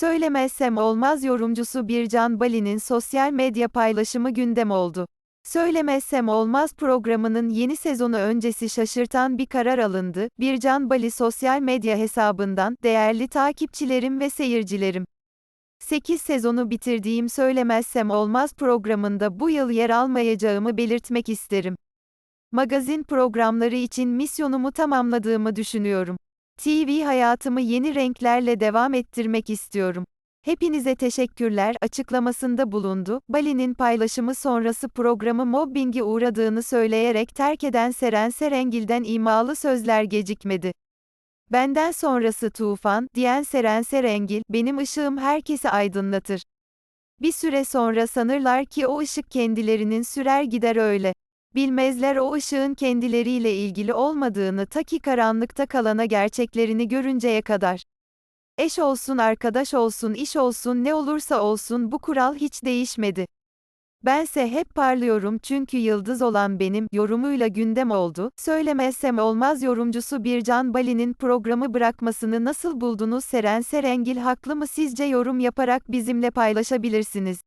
Söylemezsem olmaz yorumcusu Bircan Bali'nin sosyal medya paylaşımı gündem oldu. Söylemezsem olmaz programının yeni sezonu öncesi şaşırtan bir karar alındı. Bircan Bali sosyal medya hesabından, değerli takipçilerim ve seyircilerim. 8 sezonu bitirdiğim Söylemezsem Olmaz programında bu yıl yer almayacağımı belirtmek isterim. Magazin programları için misyonumu tamamladığımı düşünüyorum. TV hayatımı yeni renklerle devam ettirmek istiyorum. Hepinize teşekkürler açıklamasında bulundu. Bali'nin paylaşımı sonrası programı mobbinge uğradığını söyleyerek terk eden Seren Serengil'den imalı sözler gecikmedi. Benden sonrası tufan, diyen Seren Serengil, benim ışığım herkesi aydınlatır. Bir süre sonra sanırlar ki o ışık kendilerinin sürer gider öyle. Bilmezler o ışığın kendileriyle ilgili olmadığını ta ki karanlıkta kalana gerçeklerini görünceye kadar. Eş olsun arkadaş olsun iş olsun ne olursa olsun bu kural hiç değişmedi. Bense hep parlıyorum çünkü yıldız olan benim yorumuyla gündem oldu. Söylemezsem olmaz yorumcusu Bircan Bali'nin programı bırakmasını nasıl buldunuz? Seren Serengil haklı mı sizce yorum yaparak bizimle paylaşabilirsiniz.